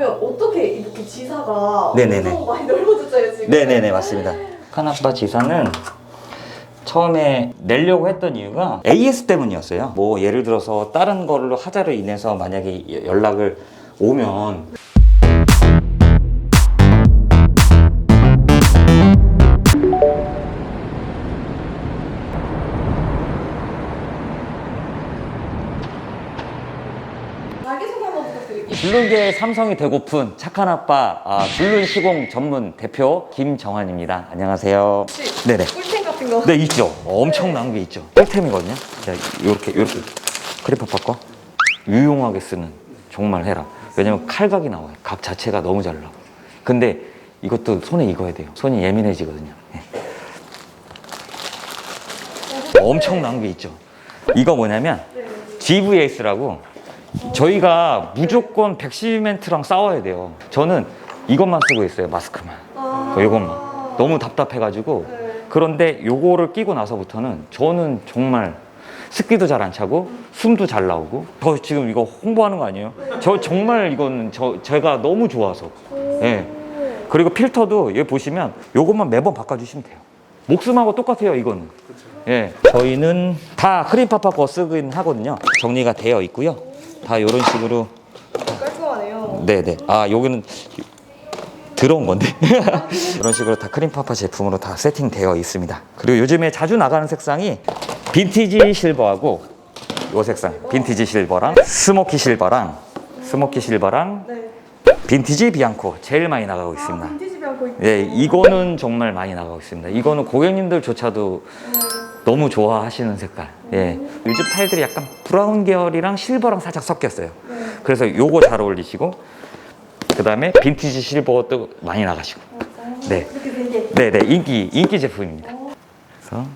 그러면 어떻게 이렇게 지사가 네네네. 엄청 많이 넓어졌어요 지금? 네네네 맞습니다. 카나파 지사는 처음에 내려고 했던 이유가 AS 때문이었어요. 뭐 예를 들어서 다른 걸로 하자로 인해서 만약에 연락을 오면 줄눈계 삼성이 되고픈 착한 아빠 아, 줄눈 시공 전문 대표 김정환입니다. 안녕하세요. 혹시 네네. 꿀템 같은 거? 네 있죠. 엄청난 게 있죠. 꿀템이거든요. 자 이렇게 이렇게 크리퍼 바꿔 유용하게 쓰는 정말 해라. 왜냐면 칼각이 나와요. 각 자체가 너무 잘 나와. 근데 이것도 손에 익어야 돼요. 손이 예민해지거든요. 예. 엄청난 게 있죠. 이거 뭐냐면 GVS라고 저희가 무조건 백시멘트랑 싸워야 돼요. 저는 이것만 쓰고 있어요. 마스크만. 아. 이것만. 너무 답답해가지고 네. 그런데 요거를 끼고 나서부터는 저는 정말 습기도 잘 안 차고 숨도 잘 나오고 저 지금 이거 홍보하는 거 아니에요? 저 정말 이거는 저 제가 너무 좋아서 예 그리고 필터도 여기 보시면 요것만 매번 바꿔주시면 돼요 목숨하고 똑같아요 이거는 예 저희는 다 크림파파 거 쓰긴 하거든요 정리가 되어 있고요 다 이런 식으로 깔끔하네요. 네네. 아 여기는 들어온 건데 이런 식으로 다 크림파파 제품으로 다 세팅되어 있습니다. 그리고 요즘에 자주 나가는 색상이 빈티지 실버하고 요 색상 빈티지 실버랑 스모키 실버랑 스모키 실버랑 네. 빈티지 비앙코 제일 많이 나가고 아, 있습니다. 빈티지 않고 있고. 네, 이거는 정말 많이 나가고 있습니다. 이거는 고객님들조차도 너무 좋아하시는 색깔. 예. 요즘 타일들이 약간 브라운 계열이랑 실버랑 살짝 섞였어요. 그래서 요거 잘 어울리시고, 그 다음에 빈티지 실버도 많이 나가시고. 네. 이렇게 된 게. 네네, 인기, 인기 제품입니다. 그래서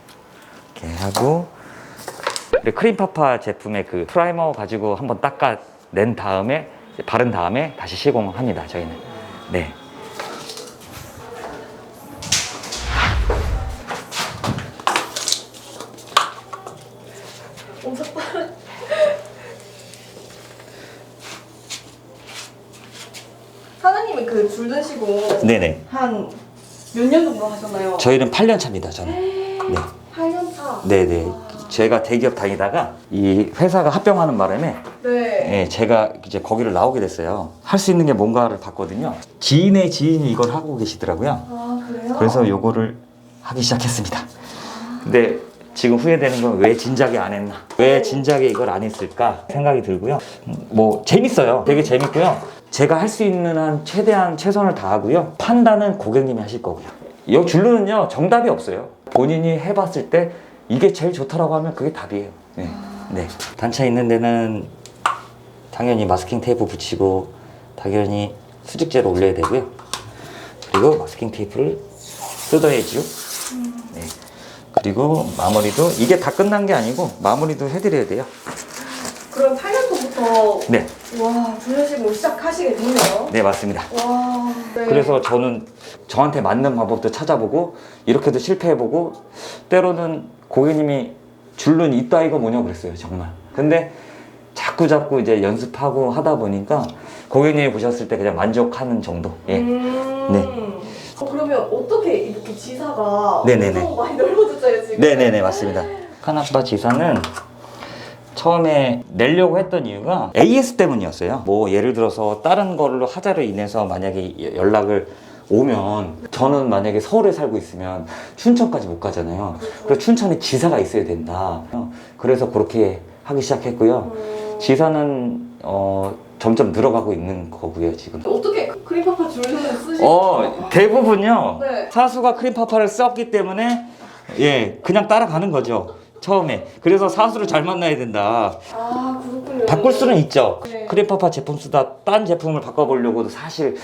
이렇게 하고, 크림파파 제품의 그 프라이머 가지고 한번 닦아 낸 다음에, 이제 바른 다음에 다시 시공합니다, 저희는. 네. 그 줄든 시고 네네. 한 몇 년 정도 하셨나요? 저희는 8년 차입니다, 저는. 네. 8년 차. 네네. 제가 대기업 다니다가 이 회사가 합병하는 바람에 네. 예, 제가 이제 거기를 나오게 됐어요. 할 수 있는 게 뭔가를 봤거든요. 지인의 지인이 이걸 하고 계시더라고요. 아 그래요? 그래서 요거를 하기 시작했습니다. 근데 지금 후회되는 건 왜 진작에 안 했나? 왜 진작에 이걸 안 했을까 생각이 들고요. 음, 뭐 재밌어요. 되게 재밌고요. 제가 할 수 있는 한 최대한 최선을 다하고요. 판단은 고객님이 하실 거고요. 이 줄루는요 정답이 없어요. 본인이 해봤을 때 이게 제일 좋다라고 하면 그게 답이에요. 네. 네. 단차 있는 데는 당연히 마스킹 테이프 붙이고 당연히 수직재로 올려야 되고요. 그리고 마스킹 테이프를 뜯어야지요. 네. 그리고 마무리도 이게 다 끝난 게 아니고 마무리도 해드려야 돼요. 그럼 8년 전부터 네, 와 줄든 시고 시작하시게 됐네요. 네 맞습니다. 와. 네. 그래서 저는 저한테 맞는 방법도 찾아보고 이렇게도 실패해보고 때로는 고객님이 줄눈 이따위가 뭐냐 그랬어요 정말. 근데 자꾸 자꾸 이제 연습하고 하다 보니까 고객님이 보셨을 때 그냥 만족하는 정도. 예. 음. 네. 어, 그러면 어떻게 이렇게 지사가 네네네. 엄청 많이 넓어졌어요 지금? 네네네 맞습니다. 카나파 지사는 처음에 내려고 했던 이유가 AS 때문이었어요. 뭐 예를 들어서 다른 걸로 하자로 인해서 만약에 연락을 오면 저는 만약에 서울에 살고 있으면 춘천까지 못 가잖아요. 그래서 춘천에 지사가 있어야 된다. 그래서 그렇게 하기 시작했고요. 음. 지사는 어, 점점 늘어가고 있는 거고요 지금. 어떻게 그 크림파파 줄눈을 쓰시는 어 대부분요 네. 사수가 크림파파를 썼기 때문에 예 그냥 따라가는 거죠 처음에 그래서 사수를 잘 만나야 된다 아 그렇군요. 바꿀 수는 있죠 네. 크림파파 제품 쓰다 딴 제품을 바꿔보려고도 사실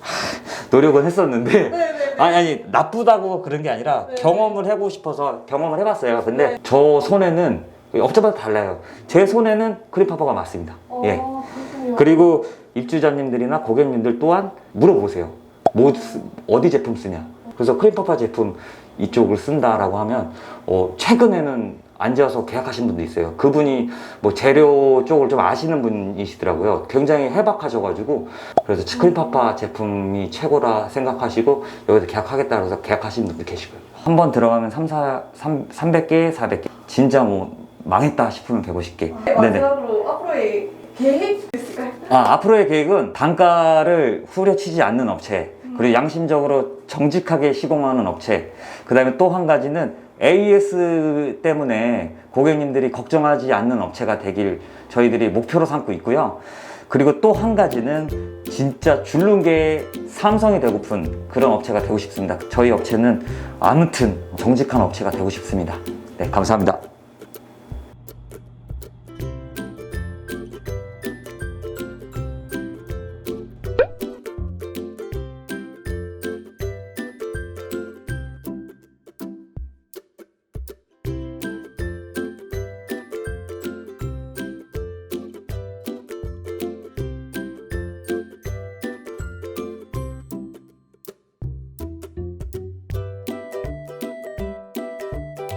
하, 노력은 했었는데 네네네. 아니 아니 나쁘다고 그런 게 아니라 네. 경험을 해보고 싶어서 경험을 해봤어요 근데 네. 저 손에는 업체마다 달라요 제 손에는 크림파파가 맞습니다 어, 예 그렇군요. 그리고 입주자님들이나 고객님들 또한 물어보세요. 뭐 쓰- 어디 제품 쓰냐. 그래서 크림파파 제품 이쪽을 쓴다라고 하면 어, 최근에는 앉아서 계약하신 분도 있어요. 그분이 뭐 재료 쪽을 좀 아시는 분이시더라고요. 굉장히 해박하셔가지고 그래서 치크린파파 제품이 최고라 생각하시고 여기서 계약하겠다 그래서 계약하신 분도 계시고요. 한 번 들어가면 3, 4, 3, 300개, 400개 진짜 뭐 망했다 싶으면 150개. 네네. 마지막으로 앞으로의 계획 있을까요? 아, 앞으로의 계획은 단가를 후려치지 않는 업체, 그리고 양심적으로 정직하게 시공하는 업체, 그 다음에 또 한 가지는 AS 때문에 고객님들이 걱정하지 않는 업체가 되길 저희들이 목표로 삼고 있고요. 그리고 또 한 가지는 진짜 줄눈계 삼성이 되고픈 그런 업체가 되고 싶습니다. 저희 업체는 아무튼 정직한 업체가 되고 싶습니다. 네, 감사합니다.